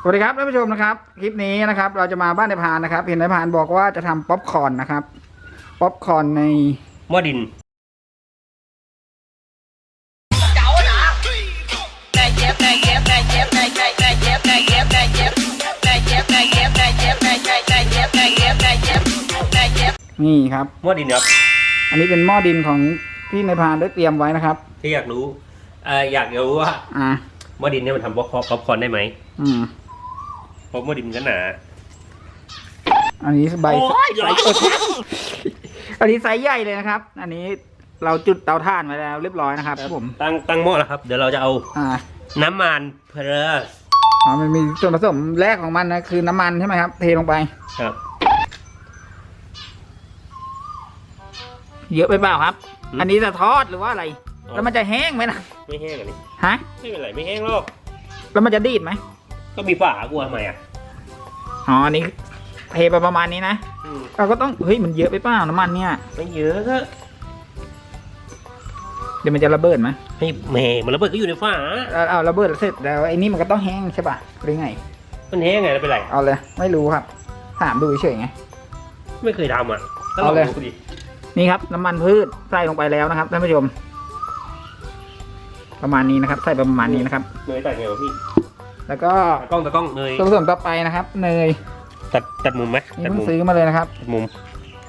สวัสดีครับท่านผู้ชมนะครับ คลิปนี้นะครับ เราจะมาบ้านนายพรานนะครับ เห็นนายพรานบอกว่าจะทำป๊อปคอร์นนะครับ ป๊อปคอร์นในหม้อดินเก๋าหนาแม่เย็บแม่เย็บแม่เย็บแม่ใช่แม่เย็บแม่เย็บแม่เย็บแม่เย็บแม่เย็บแม่เย็บแม่ใช่แม่เย็บแม่เย็บแม่เย็บแม่เย็บนี่ครับ หม้อดินครับ อันนี้เป็นหม้อดินของที่นายพรานได้เตรียมไว้นะครับ ที่อยากรู้เอ่ออยากรู้ว่าอ่าหม้อดินเนี่ยมันทำป๊อปคอร์นป๊อปคอร์นได้ไหม อืม เพราะหม้อดินมันก็หนาอันนี้ใบโอ้ยไซส์อันนี้ไซส์ใหญ่เลยนะครับ อันนี้เราจุดเตาถ่านไว้แล้วเรียบร้อยนะครับผมตั้งตั้งหม้อแล้วครับ เดี๋ยวเราจะเอาอ่าน้ำมันเพลสอ๋อมันมีส่วนผสมแรกของมันนะคือน้ำมันใช่ไหมครับ เทลงไปครับ เยอะไปเปล่าครับ อืม อันนี้จะทอดหรือว่าอะไรอ๋อแล้วมันจะแห้งไหมนะไม่แห้งอันนี้ฮะไม่เป็นไรไม่แห้งหรอกแล้วมันจะดีดไหม ก็มีฝากลัวทำไมอะอ๋ออันนี้เทไปประมาณนี้นะ อืมเราก็ต้อง เฮ้ย มันเยอะไปเปล่าน้ำมันเนี่ย ไม่เยอะก็เดี๋ยวมันจะระเบิดไหมไม่แหม่มันระเบิดก็อยู่ในฝาเอาเอาระเบิดเสร็จแล้วไอ้นี่มันก็ต้องแห้งใช่ป่ะหรือไง มันแห้งไงแล้วเป็นไรเอาเลย ไม่รู้ครับ ถามดูเฉยๆไง ไม่เคยทำอะก็ลเอาองเลย ดูดินี่ครับน้ำมันพืชใส่ลงไปแล้วนะครับท่านผู้ชม ประมาณนี้นะครับ ใส่ไปประมาณนี้นะครับ เนยตัดไงวะพี่ แล้วก็ตากล้องตากล้องเนยส่วนผสมต่อไปนะครับ เนยตัดตัดมุมไหมนี่ตัดเพิ่มุงมซื้อมาเลยนะครับ ตัดมุม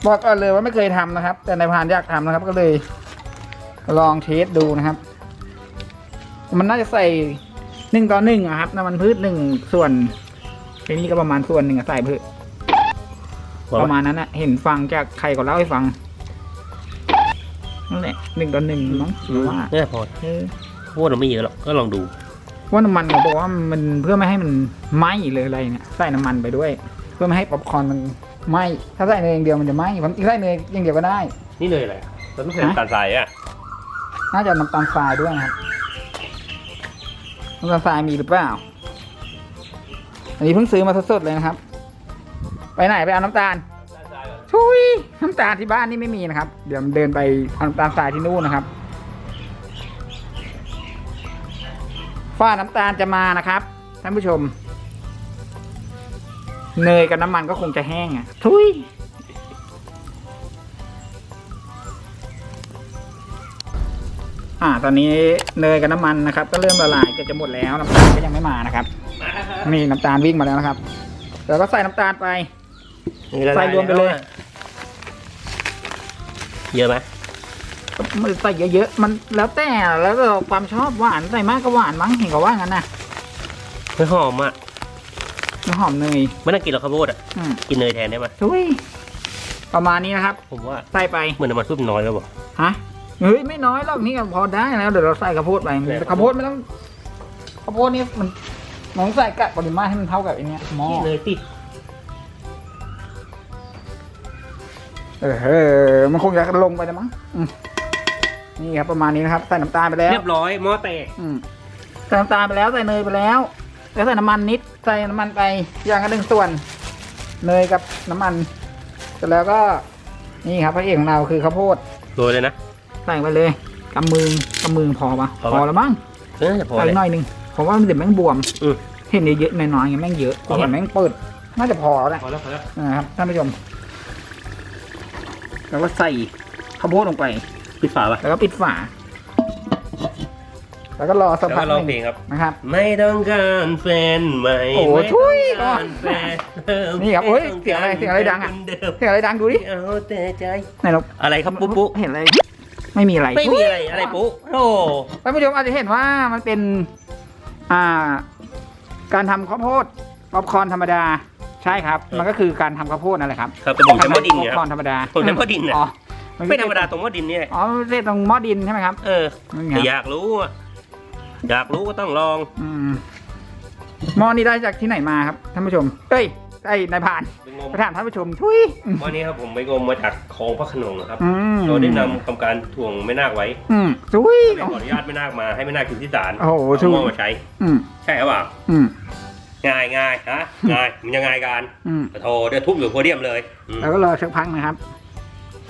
บอกก่อนเลยว่าไม่เคยทำนะครับ แต่นายพรานอยากทำนะครับ ก็เลยลองเทสดูนะครับ มันน่าจะใส่หนึ่งต่อหนึ่งอะครับน้ำมันพืชหนึ่งส่วนทีนี้ก็ประมาณส่วนหนึ่งอะใส่พืชประมาณนั้นอะเห็นฟังจากใครก็เล่าให้ฟังนั่นแหละหนึ่งต่อหนึ่งมั้งหรือว่าเนี่ยพอเออโคตรเราไม่เยอะหรอกก็ลองดู ว่าน้ำมันเขาบอกว่ามันเพื่อไม่ให้มันไหม้เลยอะไรเนี่ยใส่น้ำมันไปด้วย เพื่อไม่ให้ป๊อปคอร์นมันไหม้ถ้าใส่เนยอย่างเดียวมันจะไหม้ผมใส่เนยอย่างเดียวก็ได้ นี่เนยอะไรอะเราต้องใส่ฮะน้ำตาลทรายอะน่าจะน้ำตาลทรายด้วยนะครับน้ำตาลทรายมีหรือเปล่า อันนี้เพิ่งซื้อมาสดๆเลยนะครับ ไปไหนไปเอาน้ำตาลชุยน้ำตาลที่บ้านนี่ไม่มีนะครับ เดี๋ยวเดินไปเอาน้ำตาลทรายที่นู่นนะครับ ฝ้าน้ำตาลจะมานะครับท่านผู้ชม เนยกับน้ำมันก็คงจะแห้งอะ ทุยอ่า ตอนนี้เนยกับน้ำมันนะครับ ก็เริ่มละลายเกือบจะหมดแล้วน้ำตาลก็ยังไม่มานะครับนี่น้ำตาลวิ่งมาแล้วนะครับแล้วก็ใส่น้ำตาลไปใส่รวมไปเลย เยอะไหม มันใส่เยอะๆมันแล้วแต่แล้วก็ความชอบหวานใส่มากก็หวานมั้งเห็นเขาว่างั้นนะไม่หอมอะน้ำหอมเนยไม่น่ากินหรอกข้าวโพดอะอืมกินเนยแทนได้ไหมทุยประมาณนี้นะครับผมว่าใส่ไปเหมือนน้ำมันพืชมันน้อยแล้วบอกฮะเฮ้ยไม่น้อยหรอกนี่ก็พอได้แล้วเดี๋ยวเราใส่ข้าวโพดไปแล้วข้าวโพดไม่ต้องข้าวโพดนี่มันมันต้องใส่กะปริมาตรให้มันเท่ากับไอันเนี้ยหม้อเนยติดเออเออมันคงจะลงไปแล้วมั้งอืม นี่ครับประมาณนี้นะครับ ใส่น้ำตาลไปแล้ว เรียบร้อยหม้อแตกอืมใส่น้ำตาลไปแล้วใส่เนยไปแล้ว แล้วใส่น้ำมันนิด ใส่น้ำมันไปอย่างละหนึ่งส่วน เนยกับน้ำมัน เสร็จแล้วก็ นี่ครับพระเอกของเราคือข้าวโพด โรยเลยนะ ใส่ไปเลยกำมือกำมือพอปะพอพปะอแล้วมั้งเออจะพอใส่เลย หน่อยหนึงผมว่ามันเดี๋ยวแม่งบวมอืมเห็นเยอะๆหน่อยๆไงแม่งเยอะพอปะ เห็นแม่งเปิด น่าจะพอแล้วแหละ พอแล้วพอแล้วนะครับท่านผู้ชมแล้วก็ใส่ข้าวโพดลงไป ปิดฝาป่ะแล้วก็ปิดฝา แล้วก็รอสักแล้วพัก็กร้หองนึ่งเพลงครับ นะครับ ไม่ต้องการแฟนใหม่โอ้โหไม่ช่วยต้องการแฟนเดิมนี่ครับโอ้ยม่ต้เสียงอะไรเสียงอะไรดังอะคนเดิมเสียงอะไรดังดูดิเอาแต่ใจ ไหนเราอะไรครับปุ๊ปุ๊เห็นอะไร ไม่มีอะไรไม่มีอะไรอะไรปุ๊โอ้ท่านผู้ชมอาจจะเห็นว่ามันเป็น อ่า การทำข้าวโพดป๊อปคอร์นธรรมดา ใช่ครับ มันก็คือการทำข้าวโพดนั่นแหละครับครับแต่ผมใช้หม้อดินป๊อเนี่ยปคอร์นธรรมดาผมใช้หม้อดินเนี่ยอ๋อ ไม่ธรรมดาตรงหม้อดินเนี่ยอ๋อไม่ใช่ตรงหม้อดินใช่ไหมครับ เออนั่นไงแต่อยากรู้อะอยากรู้ก็ต้องลองอืมหม้อนี้ได้จากที่ไหนมาครับท่านผู้ชมเอ้ยไอ้นายพรานไปงมไปถามท่านผู้ชมทุยวันนี้ครับผมไปงมมาจากคลองพระโขนงนะครับอืมเราได้นำทำการถ่วงแม่นาคไว้อืมทุยขออนุญาตแม่นาคมาให้แม่นาคอยู่ที่ศาลโอ้โหเอาทุยหม้อมาใช้อืมใช่หรือเปล่าอืมง่ายง่ายฮะง่ายมันยังง่ายกันอืมโทรเดี๋ยวทุบอยู่โพเดียมเลยอืมแล้วก็รอสักพักนะครับ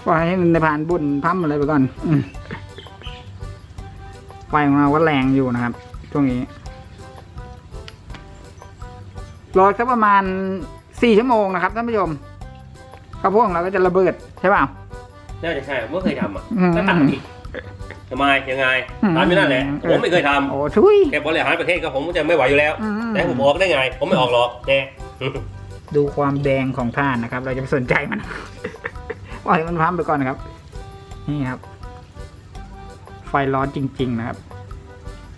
ปล่อยให้นายพรานบุญพั่มอะไรไปก่อนอืมไฟของเราก็แรงอยู่นะครับ ช่วงนี้ รอสักประมาณสี่ชั่วโมงนะครับท่านผู้ชมข้าวโพดของเราก็จะระเบิดใช่เปล่าน่าจะใช่ผมไม่เคยทำอะอืมก็ทำอีกทำไมยังไงอืมตามไม่นั่นแหละเออผมไม่เคยทโอ้ทุยำแค่บริหารประเทศก็ผมจะไม่ไหวอยู่แล้วอืมแต่ให้ผมออกได้ไง ผมไม่ออกหรอกแน่ดูความแดงของท่านนะครับ เราจะไม่สนใจมัน ปล่อยมันพัมไปก่อนนะครับ นี่ครับ ไฟร้อนจริง ๆ นะครับ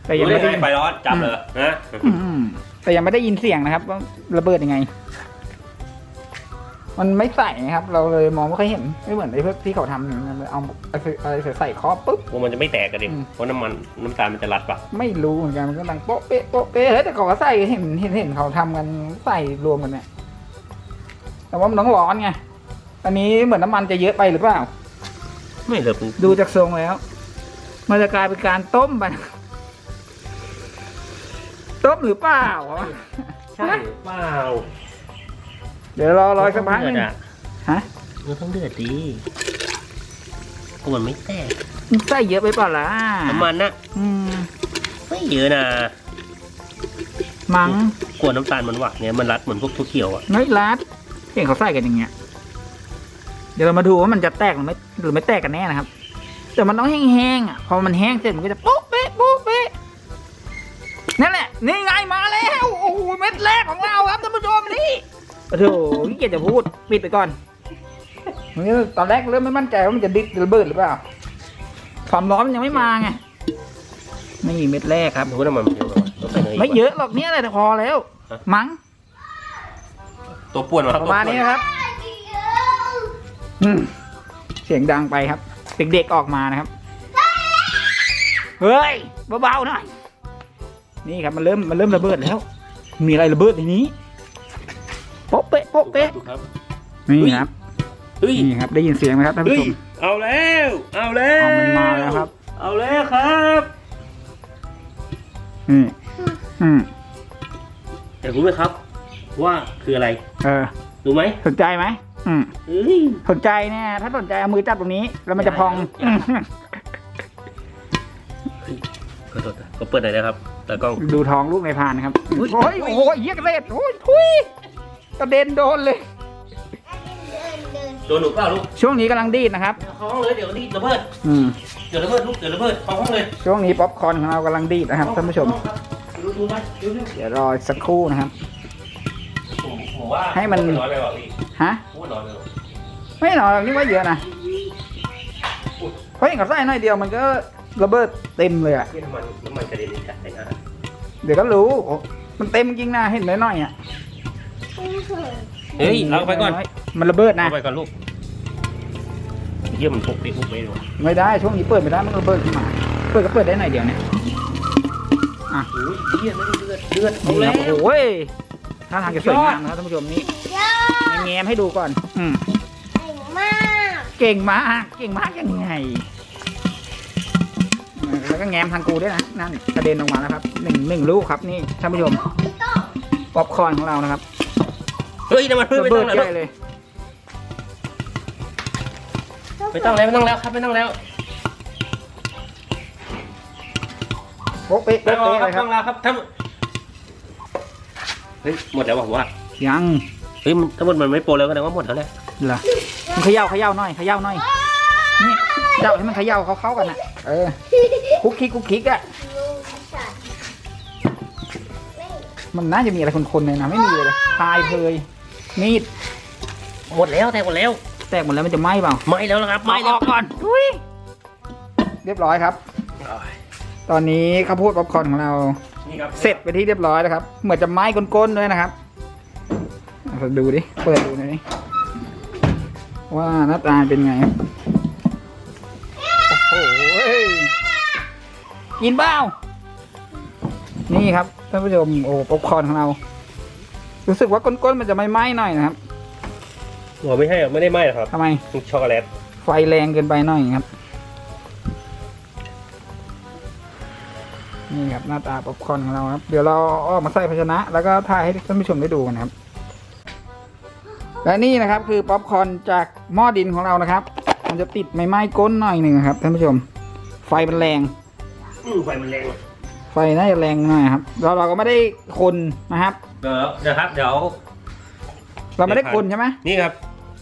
แต่ยังรู้ไม่ได้ได้ไงไฟร้อนจับเลยนะอืมแต่ยังไม่ได้ยินเสียงนะครับว่าระเบิดยังไง มันไม่ใส่นะครับ เราเลยมองไม่ค่อยเห็นไม่เหมือนไอ้พวกที่เขาทำเนี่ยเอาอะไรใส่คอปุ๊บว่ามันจะไม่แตกกันดิอืมเพราะน้ำมันน้ำตาลมันจะรัดปะไม่รู้เหมือนกันมันก็ดังโป๊ะเป๊ะโป๊ะเป๊ะเฮ้ยแต่เขาก็ใส่เห็นเห็นเห็นเขาทำกันใส่รวมกันเนี่ยแต่ว่ามันต้องร้อนไง อันนี้เหมือนน้ำมันจะเยอะไปหรือเปล่า ไม่เลยดูจากทรงแล้ว มันจะกลายเป็นการต้มไป ต้มหรือเปล่าวะใช่เปล่าเดี๋ยวรอรออีกสักพักหนึงฮะมันต้องเดือดดีกมันไม่แตกมันใส่เยอะไปเปล่าล่ะน้ำมันนะอืมไม่เยอะนะมัง้งกลัวน้ำตาลมันหวานเนี่ยมันรัดเหมือนพวกถั่วเขียวอะไม่รัดเห็นเขาใส่กันอย่างเงี้ย เดี๋ยวเรามาดูว่ามันจะแตกหรือไม่หรือไม่แตกกันแน่นะครับ แต่มันต้องแห้งๆอะ พอมันแห้งเสร็จมันก็จะโป๊ะเป๊ะโป๊ะเป๊ะนั่นแหละ นี่ไงมาแล้ว โอ้โห เม็ดแรกของเราครับท่านผู้ชมนี่โอ้โหขี้เกียจจะพูด ปิดไปก่อนมันก็ตอนแรกเริ่มไม่มั่นใจว่ามันจะดิดระเบิดหรือเปล่า ความร้อนมันยังไม่มาไงนี่เม็ดแรกครับ ดูว่าน้ำมันมันเยอะไหมวะต้องใส่เนยไม่เยอะหรอกเนี่ยอะไรแต่พอแล้ว มั้งตัวป่วนมาครับประมาณนี้นะครับ อืมเสียงดังไปครับ เด็กๆออกมานะครับ เฮ้ยเบาๆหน่อย นี่ครับมันเริ่มมันเริ่มระเบิดแล้ว มีอะไรระเบิดในนี้โป๊ะเป๊ะโป๊ะเป๊ะครับ นี่ครับเฮ้ยนี่ครับได้ยินเสียงไหมครับท่านเฮ้ผู้ยชมเอาแล้ว เอาแล้วเอามันมาแล้วครับ เอาแล้วครับอืมอืมแต่รู้ไหมครับ ว่าคืออะไร เออรู้ไหมสนใจไหม อืมเฮ้ยสนใจเนี่ยถ้าสนใจเอามือจับตรงนี้ แล้วมันจะพองอย่าขอโทษนะก็เปิดหน่อยนะครับแต่กล้อง ดูท้องลูกในพานนะครับอุ๊ยโอ้ยโอ้ยเยี่ยกระเด็ดโอ้ยทุยกระเด็นโดนเลยโดนหนูเปล่าลูกช่วงนี้กำลังดีดนะครับห้องเลยเดี๋ยวรีบระเบิดอืม เดี๋ยวระเบิดลูกเดี๋ยวระเบิดห้องห้องเลยช่วงนี้ป๊อปคอร์นของเรากำลังดีดนะครับท่านผู้ชมดูดูไหมดูดูเดี๋ยวรออีกสักครู่นะครับ ผมผมว่าให้มันน้อยไปเปล่าพี่ ฮะพูดน้อยไปเปล่าไม่หรอกนี่ว่าเยอะนะเพราะอย่างกับไส้น้อยเดียวมันก็ระเบิดเต็มเลยอะที่น้ำมันน้ำมันกระเด็นกัดในหน้าเดี๋ยวก็รู้โอ้มันเต็มจริงนะเห็นน้อยๆอะเฮ้ยเอาไปก่อนมันระเบิดนะเอาไปก่อนลูกเยี่ยมมันปุกไปปุกไปดูไม่ได้ช่วงนี้เปิดไม่ได้มันระเบิดขึ้นมาเปิดก็เปิดได้หน่อยเดียวเนี่ยโอ้ยเยี่ยมไม่ได้เลือดเลือดเอานี่แล้ครับวโอ้ยท่าทางจะสวยงามนะครับท่านผู้ชมนี่ แง้มๆให้ดูก่อน อืมมากเก่งมากเก่งมากยังไงเออแล้วก็แง้มทางกูด้วยนะนั่นกระเด็นออกมาแล้วครับหนึ่งหนึ่งลูกครับนี่ท่านผู้ชมป๊อปคอร์นของเรานะครับเฮ้ยน้ำมันพืชระไม่เบิต้อดงแล้วใหญ่เลย ไม่ต้องแล้วไม่ต้องแล้วครับไม่ต้องแล้วโป๊ะเป๊ะไม่โป๊ะต้องเป๊ะคเลยครับรับต้องแล้วครับถ้าเฮ้ยหมดแล้วว่ะผมว่ายัง เฮ้ยมันถ้าหมดมันไม่โปรแล้วก็แสดงว่าหมดแล้วแหละเหรอมันเขย่าเขย่าหน่อยเขย่าหน่อย นี่เจ้าให้มันเขย่าเขาเข้าๆกันนะเออ คุกคิกคุกคิกอะมันน่าจะมีอะไรคนๆเลยนะไม่มีเลยพายเพยมีด หมดแล้วแต่หมดแล้วแตกหมดแล้วมันจะไหม้เปล่าไม่แล้วนะครับไม่ไม่อแล้วอกก่อนอุ้ยเรียบร้อยครับ ตอนนี้ข้าวโพดป๊อปคอร์นของเรา นี่ครับ เสร็จไปที่เรียบร้อยแล้วครับ เหมือนจะไหม้ก้นๆด้วยนะครับเอา ดูดิ เปิดดูหน่อยดิว่าหน้าตาเป็นไงครับโอ้โหกินเปล่านี่ครับท่านผู้ชมโอ้ป๊อปคอร์นของเรา รู้สึกว่าก้นๆมันจะไม่ไหม้หน่อยนะครับหัวไม่ให้หรอกไม่ได้ไหม้หรอกครับทำไมมันช็อกโกแลตไฟแรงเกินไปหน่อยครับ นี่ครับหน้าตาป๊อปคอร์นของเราครับ เดี๋ยวเราเอาออกมาใส่ภาชนะ แล้วก็ถ่ายให้ท่านผู้ชมได้ดูกันครับ และนี่นะครับคือป๊อปคอร์นจากหม้อดินของเรานะครับ มันจะติดไม่ไหม้ก้นหน่อยหนึ่งครับท่านผู้ชม ไฟมันแรงอือไฟมันแรงว่ะไฟน่าจะแรงหน่อยครับแล้วเราก็ไม่ได้คนนะครับ เดี๋ยวเดี๋ยวครับเดี๋ยวเราไม่ได้คนใช่ไหมนี่ครับ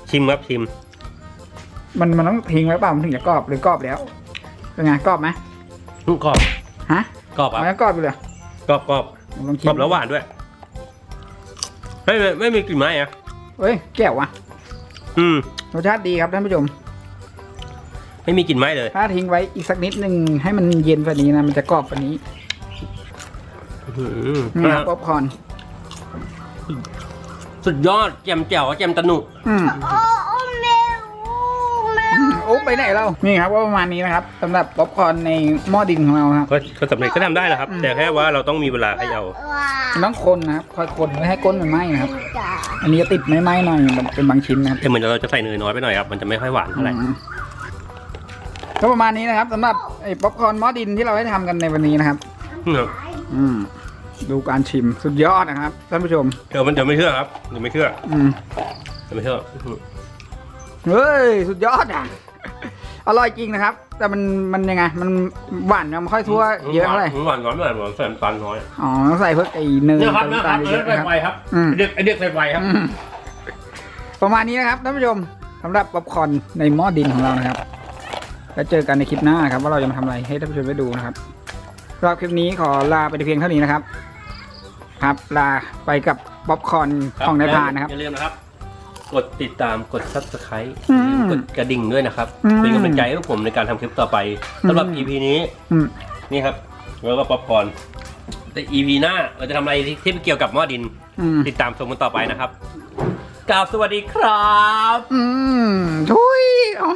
ชิมครับชิม มันมันต้องทิ้งไว้เปล่ามันถึงจะกรอบหรือกรอบแล้วเป็นไงกรอบไหมอืมกรอบฮะกรอบคมันรับก็กรอบอยู่เลยกรอบกรอบลองชิกรอมบแล้วหวานด้วยไม่ไม่ไม่มีกลิ่นไม้อะ เฮ้ยแก้วว่ะอืมรสชาติดีครับท่านผู้ชม ไม่มีกลิ่นไม้เลย ถ้าทิ้งไว้อีกสักนิดหนึ่งให้มันเย็นกว่านี้นะมันจะกรอบกว่านี้อืมนี่ครับป๊อปคอร์นสุดยอดแจมแจ่วแจมตะหนุอืม โอ้โอ้แมวแมว อืม โอ้ไปไหนเรา นี่ครับก็ประมาณนี้นะครับสำหรับป๊อปคอร์นในหม้อดินของเราครับ ก็ก็สำเร็จก็ทำได้นะครับอืมแต่แค่ว่าเราต้องมีเวลาให้เอาว้ามันต้องคนนะครับคอยคนไม่ให้ก้นมันไหม้นะครับจ๋าอันนี้จะติดไม่ไหม้หน่อยมันเป็นบางชิ้นนะครับแต่เหมือนเราจะใส่เนยน้อยไปหน่อยครับ มันจะไม่ค่อยหวานเท่าไหร่ อืมก็ประมาณนี้นะครับสำหรับไอ้ป๊อปคอร์นหม้อดินที่เราได้ทำกันในวันนี้นะครับ อืมอืมดูการชิมสุดยอดนะครับท่านผู้ชม เดี๋ยวมันเดี๋ยวไม่เชื่อครับเดี๋ยวไม่เชื่ออืม เดี๋ยวไม่เชื่อ เฮ้ย สุดยอดอะ อร่อยจริงนะครับ แต่มันมันยังไง มันหวานยังไม่ค่อยทั่วเยอะเท่าไหร่หวานน้อยหน่อยหวานใส่น้ำตาลน้อยอ๋อต้องใส่เพิ่มไอ้เนยเนี่ยครับใส่เนี่ยน้ำคตารัลบเยอะๆนะครับไฟครับอืมไอ้เด็กไอเด็กไฟไฟครับอืมประมาณนี้นะครับท่านผู้ชมสำหรับป๊อปคอร์นในหม้อดินของเรานะครับ แล้วเจอกันในคลิปหน้านะครับ ว่าเราจะมาทำอะไรให้ท่านผู้ชมได้ดูนะครับสำหรับคลิปนี้ขอลาไปแต่เพียงเท่านี้นะครับ ครับลาไปกับป๊อปคอร์นของนายพรานนะครับอย่าลืมนะครับ กดติดตามกด subscribe อืมกดกระดิ่งด้วยนะครับ อืมเป็นกำลังใจให้พวกผมในการทำคลิปต่อไปสำหรับ อืม EP นี้อืมนี่ครับแล้วก็ป๊อปคอร์นแต่ EP หน้าเราจะทำอะไรที่ที่เกี่ยวกับหม้อดิน อืมติดตามชมกันต่อไปนะครับกราบสวัสดีครับ อืมทุยอ๋อ